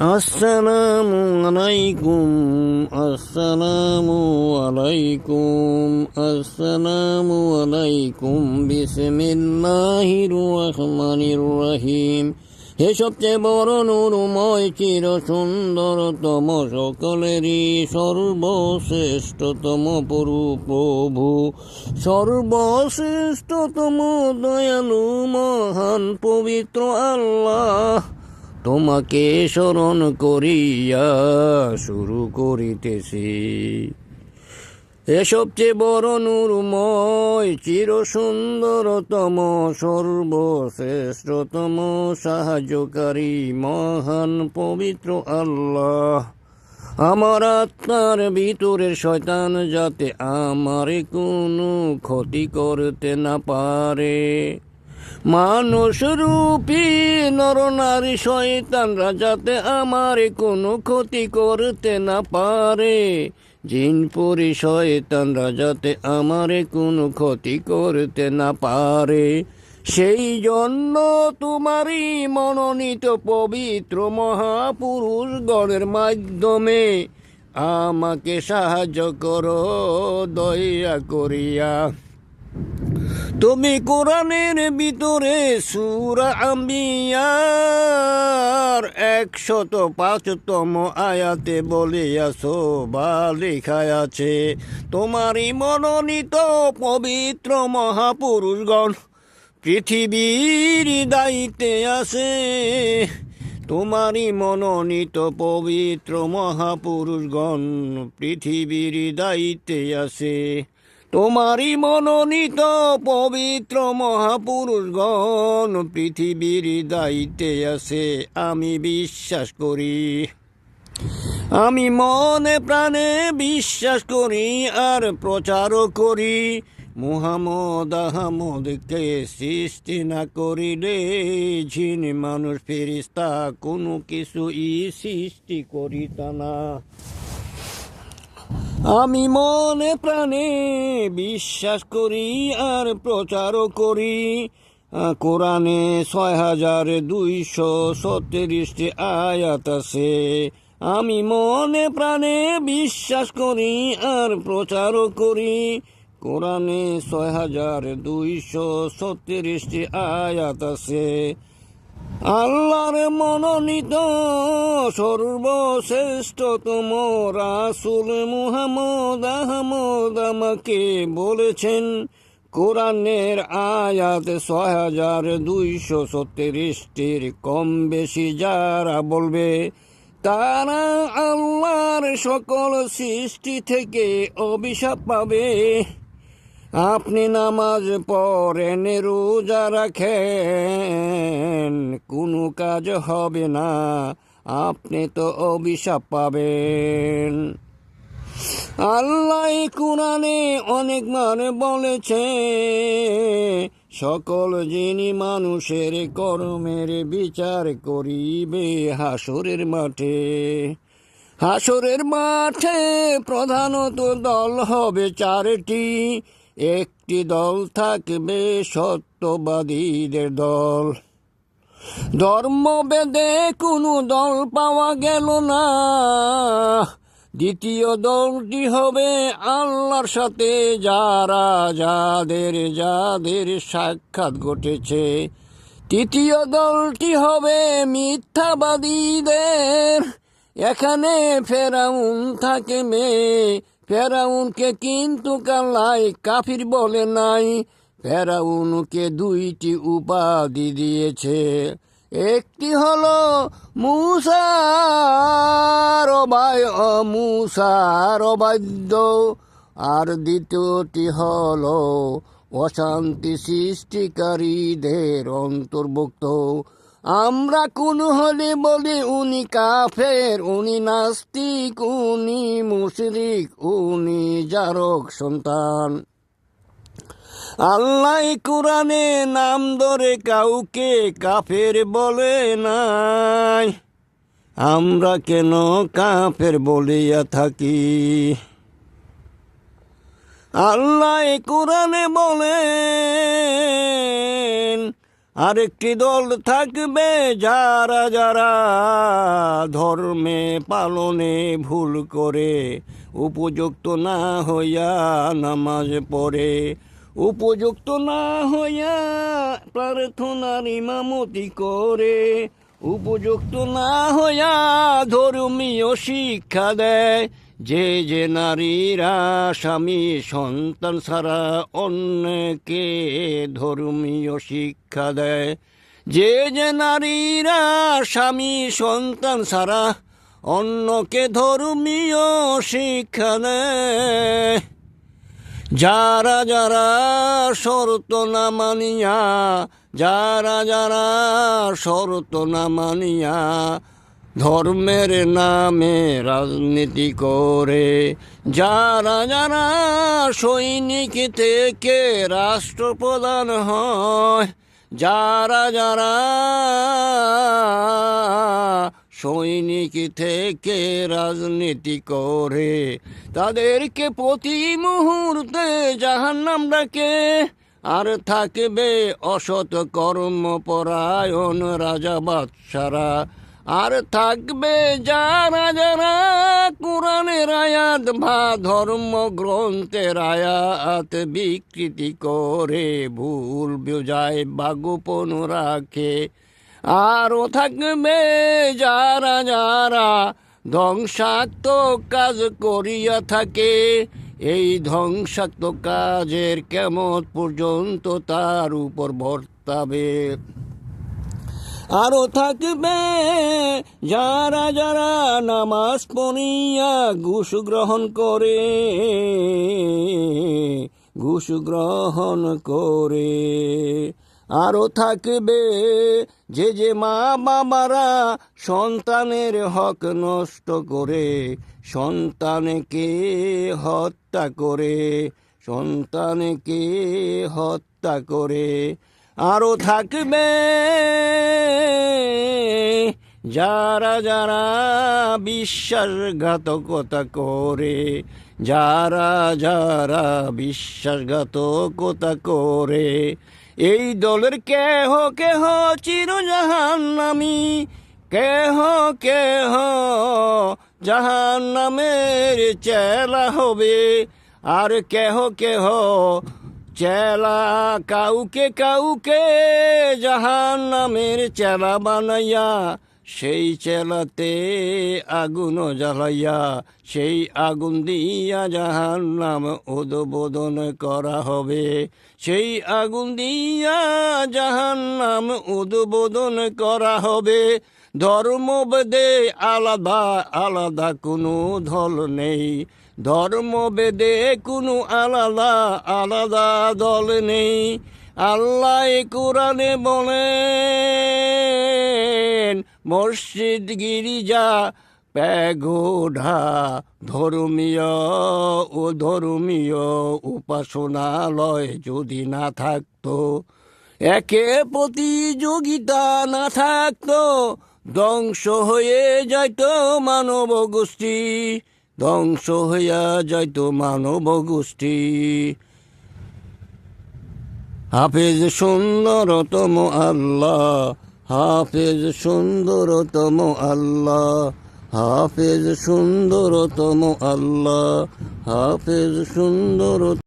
আসসালামু আলাইকুম আসসালামু আলাইকুম আসসালামু আলাইকুম, বিসমিল্লাহির রহমানির রহিম। হে সবচেয়ে বড় নুরময় চির সুন্দরতম সকলেরই সর্বশ্রেষ্ঠতম পুরু প্রভু সর্বশ্রেষ্ঠতম, দয়ালু, মহান, পবিত্র আল্লাহ। তোমাকে স্মরণ করিয়া শুরু করিতেছি। এ সবচেয়ে বড় নূরময় চির সুন্দরতম সর্বশ্রেষ্ঠতম, সাহায্যকারী, মহান, পবিত্র আল্লাহ। আমার আত্মার ভিতরের শয়তান যাতে আমার কোনো ক্ষতি করতে না পারে। মানুষ রূপী নরনারী শয়তানরা যাতে আমার কোনো ক্ষতি করতে না পারে। জিন, পরি শয়তানরা যাতে আমার কোনো ক্ষতি করতে না পারে। সেই জন্য তোমারই মনোনীত পবিত্র মহাপুরুষ গণের মাধ্যমে আমাকে সাহায্য করো, দয়া করিয়া। তুমি কোরআনের ভিতরে সুরা আম্বিয়ার একশত পাঁচতম আয়াতে বলিয়াছো, বা লেখায় আছে তোমারই মনোনীত পবিত্র মহাপুরুষগণ, পৃথিবীর দায়িত্বে আছে। তোমারই মনোনীত পবিত্র মহাপুরুষগণ, পৃথিবীর দায়িত্বে আছে। তোমারই মনোনীত পবিত্র মহাপুরুষগণ পৃথিবীর দায়িত্বে আছে, আমি বিশ্বাস করি। আমি মনে প্রাণে বিশ্বাস করি আর প্রচারও করি। মুহাম্মদ আহমদকে সৃষ্টি না করিলে ঝিন মানুষ ফেরিস্তা কোনো কিছু ই সৃষ্টি করিতা না। আমি মনে প্রাণে বিশ্বাস করি আর প্রচারও করি। কোরআনে ছয় হাজার দুইশো সত্তিরিশটি আয়াত আছে। আমি মনে প্রাণে বিশ্বাস করি আর প্রচারও করি। কোরআনে ছয় হাজার দুইশো সত্তিরিশটি আয়াত আছে। আল্লাহর মনোনীত সর্বশ্রেষ্ঠ সর্বশ্রেষ্ঠতম রাসুল মুহাম্মদ আহমদ আমাকে বলেছেন, কোরআনের আয়াত ছয় হাজার দুইশো সত্তিরিশটির কম বেশি যারা বলবে, তারা আল্লাহর সকল সৃষ্টি থেকে অভিশাপ পাবে। আপনি নামাজ পড়েন, রোজা রাখেন, কোনো কাজ হবে না, আপনি তো অভিশাপ পাবেন। আল্লাহ কোরআনে অনেক মানে বলেছে, সকল যিনি মানুষের কর্মের বিচার করিবে হাসরের মাঠে। হাসরের মাঠে প্রধানত দল হবে চারটি একটি দল থাকবে সত্যবাদীদের দল। ধর্মবেদে কোনো দল পাওয়া গেল না। দ্বিতীয় দলটি হবে আল্লাহর সাথে যারা যাদের যাদের সাক্ষাৎ ঘটেছে। তৃতীয় দলটি হবে মিথ্যাবাদীদের। এখানে ফেরাউন থাকে মেয়ে ফেরাউনকে কিন্তু কাল্লাই কাফির বলে নাই। ফেরাউনকে দুইটি উপাধি দিয়েছে। একটি হলো মুসার অবায় মুসার অবাধ্য আর দ্বিতীয়টি হলো অশান্তি সৃষ্টিকারীদের অন্তর্ভুক্ত। আমরা কোন হলে বলি উনি কাফের, উনি নাস্তিক, উনি মুশরিক, উনি জারক সন্তান। আল্লাহ কোরআনে নাম ধরে কাউকে কাফের বলে নাই। আমরা কেন কাফের বলিয়া থাকি? আল্লাহ কোরআনে বলেন আরেকটি দল থাকবে যারা যারা ধর্মে পালনে ভুল করে, উপযুক্ত না হইয়া নামাজ পড়ে, উপযুক্ত না হইয়া প্রার্থনার ইমামতি করে, উপযুক্ত না হইয়া ধর্মীয় শিক্ষা দেয় যে যে নারীরা স্বামী সন্তান ছাড়া অন্যকে ধর্মীয় শিক্ষা দেয়, যে যে নারীরা স্বামী সন্তান ছাড়া অন্যকে ধর্মীয় শিক্ষা দেয়। যারা যারা শর্ত না মানিয়া, যারা যারা শর্ত না মানিয়া ধর্মের নামে রাজনীতি করে। যারা যারা সৈনিক থেকে রাষ্ট্রপ্রধান হয়, যারা যারা সৈনিক থেকে রাজনীতি করে, তাদেরকে প্রতি মুহূর্তে জাহান্নাম ডাকে। আর থাকবে অসৎ কর্মপরায়ণ রাজা বাদশারা। আর থাকবে যারা যারা কোরআনের আয়াত বা ধর্ম গ্রন্থের আয়াত বিকৃতি করে ভুল বুঝায় বা গোপন রাখে। আরও থাকবে যারা যারা ধ্বংসাত্মক কাজ করিয়া থাকে, এই ধ্বংসাত্মক কাজের কেমন পর্যন্ত তার উপর বর্তাবে। আরও থাকবে। যারা যারা নামাজ পড়িয়া ঘুষ গ্রহণ করে, ঘুষ গ্রহণ করে আরও থাকবে। যে যে মা বাবারা সন্তানের হক নষ্ট করে, সন্তানকে হত্যা করে, সন্তানকে হত্যা করে আরও থাকবে। যারা যারা বিশ্বাসঘাতকতা করে, যারা যারা বিশ্বাসঘাতকতা করে, এই দলের কেহ কেহ চিরজাহান্নামি, কেহ কেহ জাহান নামের চেলা হবে, আর কেহ কেহ চেলা কাউকে কাউকে জাহান নামের চেলা বানাইয়া সেই চেলাতে আগুন জ্বালাইয়া, সেই আগুন দিয়া জাহান নাম উদ্বোধন করা হবে। সেই আগুন দিয়া জাহান নাম উদ্বোধন করা হবে। ধর্মবেদে আলাদা আলাদা কোনো দল নেই। ধর্ম বেদে কোনো আলাদা আলাদা দল নেই। আল্লাহ কোরআনে বলেন মসজিদ গিরিজা প্যাগোঢা ধর্মীয় ও ধর্মীয় উপাসনালয় যদি না থাকতো, একে প্রতিযোগিতা না থাকতো, ধ্বংস হয়ে যাইতো মানব গোষ্ঠী, ধ্বংস হইয়া যাইতো মানব গোষ্ঠী। হাফেজ সুন্দরতম আল্লাহ হাফেজ সুন্দরতম আল্লাহ হাফেজ সুন্দরতম আল্লাহ হাফেজ সুন্দরতম